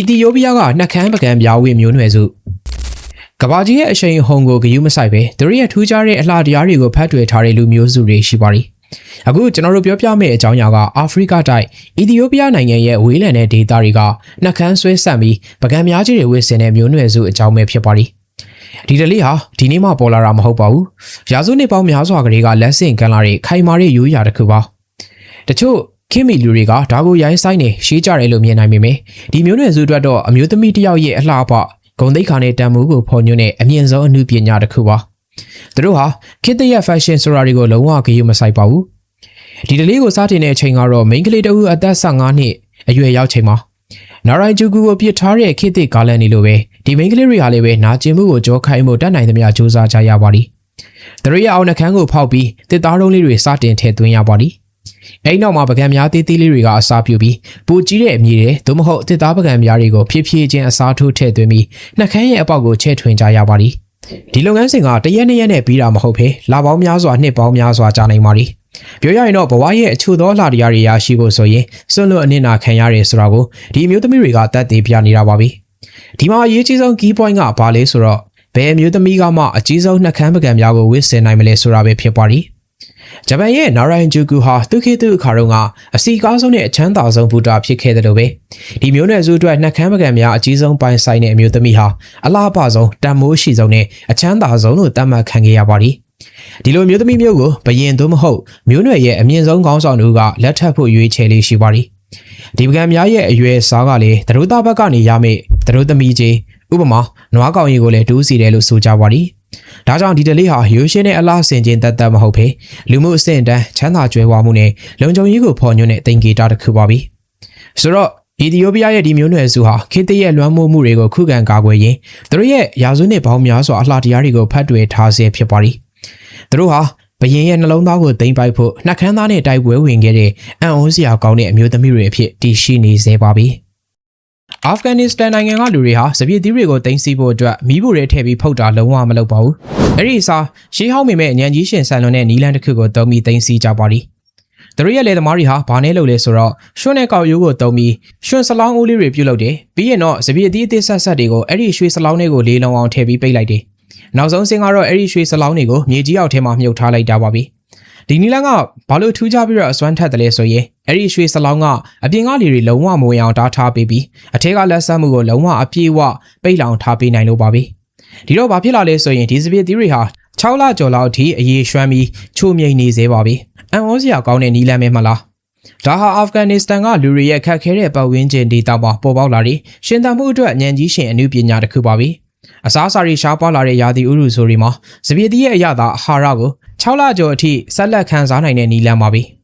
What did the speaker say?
အီသီယိုးပီးယားကနှက်ခမ်းပကံပြောင်းဝေမျိုးနွယ်စုကဘာကြီးရဲ့အရှိန်ဟုန်ကိုဂယုမဆိုင်ပဲသူတို့ရဲ့ထူးခြားတဲ့အလှတရားတွေကိုဖတ်တွေ့ထားတဲ့လူမျိုးစုတွေရှိပါသည်အခုကျွန်တော်တို့ပြောပြမယ့်အကြောင်းအရာကအာဖရိကတိုက်အီသီယိုးပီးယားနိုင်ငံရဲ့ဝေးလံတဲ့ဒေသတွေကနှက်ခမ်းဆွဲဆန့်ပြီးပကံများကြီးတွေဝစ်စင်တဲ့မျိုးနွယ်စုအကြောင်းပဲဖြစ်ပါသည်ဒီတလေးဟာဒီနေ့မှပေါ်လာတာမဟုတ်ပါဘူးရာစုနှစ်ပေါင်းများစွာကလေးကလက်ဆင့်ကမ်းလာတဲ့ခိုင်မာတဲ့ရိုးရာတစ်ခုပါတချို့ ခင်မီလူတွေကဒါကိုရိုင်းဆိုင်နေရှေးကြတယ်လို့မြင်နိုင်ပေမယ့်ဒီမျိုးနွယ်စုအတွက်တော့အမျိုးသမီးတစ်ယောက်ရဲ့အလှအပဂုံသိက္ခာနဲ့တန်မိုးကိုဖော်ညွှန်းတဲ့အမြင့်ဆုံးအမှုပညာတစ်ခုပါသူတို့ဟာခေတ်သစ်ရဲ့ fashion ဆိုတာတွေကိုလုံးဝဂရုမစိုက်ပါဘူးဒီတလေးကိုစားတင်တဲ့အချိန်ကတော့မိန်းကလေးတစ်ဦးအသက်15နှစ်အရွယ်ရောက်ချိန်မှာနာရိုင်ဂျူကူကိုပြစ်ထားတဲ့ခေတ်သစ်ကားလန်နေလို့ပဲဒီမိန်းကလေးတွေဟာလည်းပဲနာကျင်မှုကိုကြောခိုင်းမှုတတ်နိုင်သမျှစူးစမ်းကြရပါသည်သူတို့ရဲ့အောင်နှခမ်းကိုဖောက်ပြီးတစ်သားလုံးလေးတွေစတင်ထည့်သွင်းရပါသည် အဲ့နောက်မှာပကံများသေးသေးလေးတွေကအစားပြုပြီးပူကြီးတဲ့အမည်တွေသို့မဟုတ်တစ်သားပကံများတွေကိုဖြည်းဖြည်းချင်းအစားထိုးထည့်သွင်းပြီးနှခမ်းရဲ့အပေါက်ကိုချဲ့ထွင်ကြရပါသည်ဒီလုပ်ငန်းစဉ်ကတရက်နှစ်ရက်နဲ့ပြီးတာမဟုတ်ဘဲလပေါင်းများစွာနှစ်ပေါင်းများစွာကြာနိုင်ပါသည်ပြောရရင်တော့ဘဝရဲ့အချို့သောလှတရားတွေရရှိဖို့ဆိုရင်စွန့်လွတ်အနစ်နာခံရတယ်ဆိုတာကိုဒီအမျိုးသမီးတွေကတတ်သိပြနေတာပါပဲဒီမှာအရေးကြီးဆုံး key point ကဘာလဲဆိုတော့ဘယ်အမျိုးသမီးကမှအကြီးဆုံးနှက်ခမ်းပကံများကိုဝစ်ဆင်နိုင်မလဲဆိုတာပဲဖြစ်ပါသည် ဂျပန်ရဲ့နာရိုင်ဂျူကူဟာသူခေတ်သူအခါတုန်းကအစီကားဆုံးနဲ့အချမ်းသာဆုံးဘူတာဖြစ်ခဲ့တယ်လို့ပဲဒီမျိုးနွယ်စုအတွက်နှက်ခမ်းပကံများအကြီးဆုံးပိုင်ဆိုင်တဲ့အမျိုးသမီးဟာအလားပါဆုံးတန်မိုးရှိဆုံးနဲ့အချမ်းသာဆုံးလို့သတ်မှတ်ခံခဲ့ရပါသည်ဒီလိုမျိုးသမီးမျိုးကိုဘယင်သို့မဟုတ်မျိုးနွယ်ရဲ့အမြင့်ဆုံးခေါင်းဆောင်တို့ကလက်ထပ်ဖို့ရွေးချယ်လေးရှိပါသည်ဒီပကံများရဲ့အရွယ်စားကလည်းသတို့သားဘက်ကနေရမယ့်သတို့သမီးကြီးဥပမာနွားကောင်ရီကိုလည်းတူးစီတယ်လို့ဆိုကြပါသည် ဒါကြောင့်ဒီတလေးဟာရိုးရှင်းတဲ့အလားဆင်ခြင်းတတ်တတ်မဟုတ်ဖေလူမှုအဆင့်အတန်းချမ်းသာကြွယ်ဝမှုနဲ့လုံခြုံရေးကိုဖော်ညွှန်းတဲ့သင်္ကေတတစ်ခုပါပဲဆိုတော့အီသီယိုးပီးယားရဲ့ဒီမျိုးနွယ်စုဟာခေတ်သစ်ရဲ့လွှမ်းမိုးမှုတွေကိုခုခံကာကွယ်ရင်းသူတို့ရဲ့ရာစုနှစ်ပေါင်းများစွာအလှတရားတွေကိုဖတ်တွေ့ထားစေဖြစ်ပါသည်သူတို့ဟာဘရင်ရဲ့နှလုံးသားကိုသိမ့်ပိုက်ဖို့နှက်ခမ်းသားနဲ့တိုက်ပွဲဝင်ခဲ့တဲ့အံ့ဩစရာကောင်းတဲ့အမျိုးသမီးတွေအဖြစ်တည်ရှိနေစေပါပြီ အာဖဂန်နစ္စတန်နိုင်ငံကလူတွေဟာစပစ်သီးတွေကိုတင်စီဖို့အတွက်မီးဖိုတွေထည့်ပြီးဖုတ်တာလုံးဝမလုပ်ပါဘူး။အဲ့ဒီအစားရှေးဟောင်းမိမဲ့အញ្ញံကြီးရှင်ဆန်လွန်တဲ့နီလန်တစ်ခုကိုတုံးပြီးတင်စီကြပါလိ။သူတို့ရဲ့လေသမားတွေဟာဘာနဲ့လုပ်လဲဆိုတော့ရွှွန်းတဲ့ကောက်ရိုးကိုတုံးပြီးရွှွန်းစလောင်းအိုးလေးတွေပြုတ်လုပ်တယ်။ပြီးရင်တော့စပစ်သီးအသစ်ဆက်ဆက်တွေကိုအဲ့ဒီရွှေစလောင်းတွေကိုလေးလုံးအောင်ထည့်ပြီးပိတ်လိုက်တယ်။နောက်ဆုံးစင်ကတော့အဲ့ဒီရွှေစလောင်းတွေကိုမြေကြီးအောက်ထဲမှာမြုပ်ထားလိုက်တာပါပဲ။ ဒီနီလန်ကဘာလို့ထူးခြားပြီးတော့အစွမ်းထက်တယ်လဲဆိုရင်အဲ့ဒီရွှေစလောင်းကအပြင်ကလေတွေလုံးဝမဝင်အောင်တားထားပေးပြီးအထက်ကလက်ဆက်မှုကိုလုံးဝအပြည့်အဝပိတ်လောင်ထားပေးနိုင်လို့ပါပဲဒီတော့ဘာဖြစ်လာလဲဆိုရင်ဒီစပစ်သီးတွေဟာ6လကျော်လောက်အထိအရေးရွှမ်းပြီးချို့မြိန်နေသေးပါပြီအန်ဩစရာကောင်းတဲ့နီလန်ပဲမလားဒါဟာအာဖဂန်နစ္စတန်ကလူတွေရဲ့ခက်ခဲတဲ့ပတ်ဝန်းကျင်ဒေသမှာပေါ်ပေါက်လာတဲ့ရှင်သန်မှုအတွက်ဉာဏ်ကြီးရှင်အမှုပညာတစ်ခုပါပဲ အစားအစာတွေရှားပါလာတဲ့ယာတီဥရုဆိုတွေမှာစပစ်သီးရဲ့အရသာအာဟာရကို6လကျော်အထိဆက်လက်ခံစားနိုင်တဲ့နီလန်ပါပဲ။